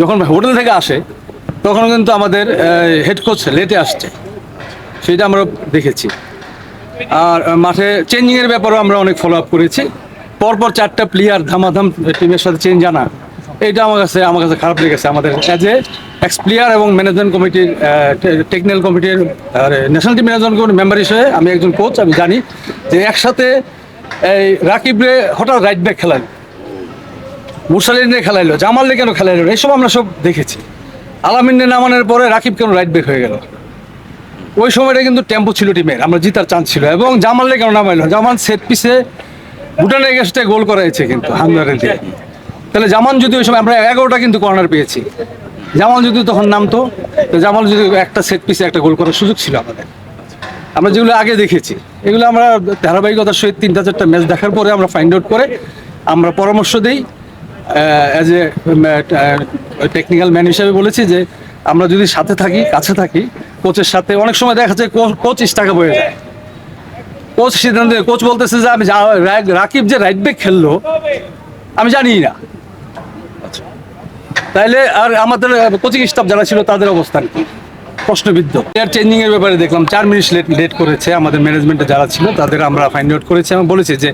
যখন হোটেল থেকে আসে তখন কিন্তু আমাদের হেড কোচ লেটে আসছে। সেটা আমরা দেখেছি। আর মাঠে চেঞ্জিংয়ের ব্যাপারেও আমরা অনেক ফলো আপ করেছি। পরপর চারটা প্লেয়ার ধামাধাম টিমের সাথে চেঞ্জ আনা এটা আমার কাছে আমার কাছে খারাপ লেগেছে। আমাদের অ্যাজ এ এক্স প্লেয়ার এবং ম্যানেজমেন্ট কমিটির টেকনিক্যাল কমিটির ন্যাশনাল টিম ম্যানেজমেন্ট কমিটির মেম্বার হিসেবে আমি একজন কোচ আমি জানি যে একসাথে এই রাকিবরে হঠাৎ রাইট ব্যাক খেলায় মুরসালিনে খেলাইলো, জামালে কেন খেলাইলো এইসব আমরা সব দেখেছি। আলামিনে নামানোর পরে রাকিব কেন রাইট ব্যাক হয়ে গেল? ওই সময়টা কিন্তু টেম্পো ছিল টিমের, আমরা জিতার চান্স ছিল এবং জামালে কেন নামাইলো? জামান সেট পিসে ভুটানের এগেস্টে গোল করাইছে কিন্তু, হাঙ্গারের দিয়ে। তাহলে জামান যদি ওই সময়, আমরা এগারোটা কিন্তু কর্নার পেয়েছি। জামান যদি তখন নামতো, তো জামাল যদি একটা সেট পিসে একটা গোল করার সুযোগ ছিল আমাদের। আমরা যেগুলো আগে দেখেছি, এগুলো আমরা ধারাবাহিকতার সহিত তিনটা চারটা ম্যাচ দেখার পরে আমরা ফাইন্ড আউট করে আমরা পরামর্শ দিই। অ্যাজ এ টেকনিক্যাল ম্যান হিসাবে বলেছি যে আমরা যদি সাথে থাকি, কাছে থাকি কোচের সাথে, অনেক সময় দেখা যাচ্ছে কোচ ইস্টাকা বয়ে যায়। কোচ সিদ্ধান্ত কোচ বলতেছে যে আমি রাকিব যে রাইট ব্যাক খেললো, আমি জানি না। তাইলে আর আমাদের কোচিং স্টাফ যারা ছিল, তাদের অবস্থান কি? প্রশ্নবিদ্ধ। প্লেয়ার চেঞ্জিং এর ব্যাপারে দেখলাম চার মিনিট লেট লেট করেছে আমাদের ম্যানেজমেন্টে যারা ছিল তাদের আমরা ফাইন্ড আউট করেছি। আমি বলেছি যে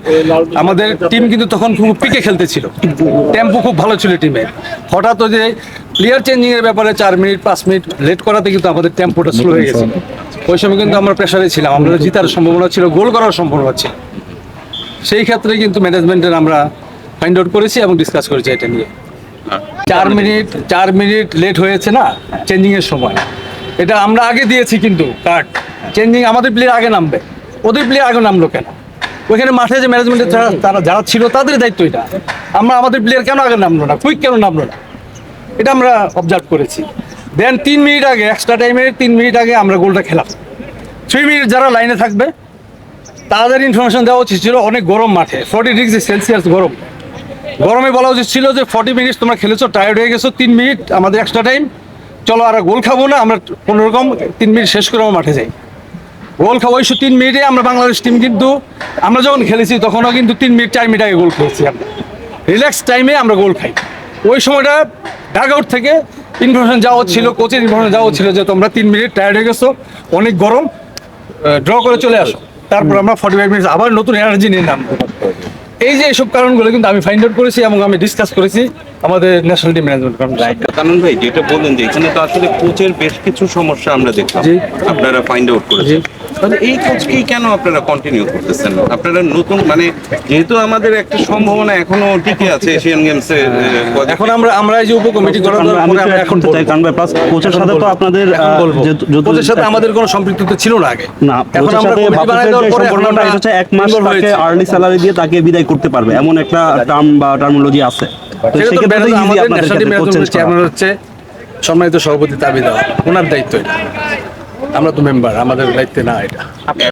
আমাদের টিম কিন্তু তখন খুব পিকে খেলতে ছিল। টেম্পো খুব ভালো ছিল টিমে হঠাৎ যে প্লেয়ার চেঞ্জিং এর ব্যাপারে চার মিনিট পাঁচ মিনিট লেট করাতে কিন্তু আমাদের টেম্পোটা স্লো হয়ে গেছে। ওই সময় কিন্তু আমরা প্রেশারে ছিলাম। আমাদের জিতার সম্ভাবনা ছিল গোল করার সম্ভাবনা ছিল। সেই ক্ষেত্রে কিন্তু ম্যানেজমেন্টের আমরা ফাইন্ড আউট করেছি এবং ডিসকাস করেছি এটা নিয়ে। চার মিনিট চার মিনিট লেট হয়েছে না চেঞ্জিং এর সময়। এটা আমরা আগে দিয়েছি কিন্তু কার্ড। চেঞ্জিং আমাদের প্লেয়ার আগে নামবে। ওদের প্লেয়ার আগে নামলো কেন? ওইখানে মাঠে যে ম্যানেজমেন্টের তারা যারা ছিল তাদের দায়িত্ব এটা। আমরা আমাদের প্লেয়ার কেন আগে নামলো না? কুইক কেন নামলো না? এটা আমরা অবজার্ভ করেছি। দেন তিন মিনিট আগে এক্সট্রা টাইমে তিন মিনিট আগে আমরা গোলটা খেলাম। থ্রি মিনিট যারা লাইনে থাকবে, তাদের ইনফরমেশন দেওয়া উচিত ছিল অনেক গরম মাঠে। ফর্টি ডিগ্রি সেলসিয়াস গরম। গরমে বলা উচিত ছিল যে ফর্টি মিনিট তোমরা খেলেছো টায়ার্ড হয়ে গেছো, তিন মিনিট আমাদের এক্সট্রা টাইম চলো আর গোল খাব না আমরা কোনো রকম তিন মিনিট শেষ করে আমরা মাঠে যাই। গোল খাব ওই তিন মিনিটে আমরা বাংলাদেশ টিম কিন্তু আমরা যখন খেলেছি তখনও কিন্তু তিন মিনিট চার মিনিট আগে গোল খেয়েছি আমরা। রিল্যাক্স টাইমে আমরা গোল খাই। ওই সময়টা ডাগ আউট থেকে ইনফরমেশন যাওয়া ছিল কোচের ইনফরমেশন যাওয়া ছিল যে তোমরা তিন মিনিট টায়ার্ড হয়ে গেছো অনেক গরম ড্র করে চলে আসো। তারপর আমরা ফর্টি ফাইভ মিনিটস আবার নতুন এনার্জি নিয়ে নামবো। এই যে এইসব কারণগুলো কিন্তু আমি ফাইন্ড আউট করেছি এবং আমি ডিসকাস করেছি। আমাদের national team management right Kanon ভাই যেটা বললেন যে এখানে তো আসলে কোচের বেশ কিছু সমস্যা আমরা দেখলাম। আপনারা ফাইন্ড আউট করেছেন। তাহলে এই কোচকেই কেন আপনারা কন্টিনিউ করতেছেন? আপনারা নতুন মানে যেহেতু আমাদের একটা সম্ভাবনা এখনও টিকে আছে এশিয়ান গেমসে এখন আমরা আমরা এই যে উপকমিটি করার আমরা- পরে আমরা এখন চাই কারণ ভাই প্লাস কোচের সাথে তো আপনাদের কোচের সাথে আমাদের কোনো সম্পৃক্ততা ছিল না আগে। না এখন আমরা কমিটি বানাই দেওয়ার পরে হচ্ছে এক মাস তাকে আর্লি স্যালারি দিয়ে তাকে বিদায় করতে পারবে এমন একটা টার্ম বা টার্মোলজি আছে। তো সেক্ষেত্রে আমাদের ন্যাশনাল টিম ক্ষেত্রে coach change ম্যানেজমেন্টের করা। চেয়ারম্যান হচ্ছে সম্মানিত সভাপতি দাবি দেওয়া ওনার দায়িত্ব এটা। আমরা তো মেম্বার আমাদের দায়িত্বে না এটা।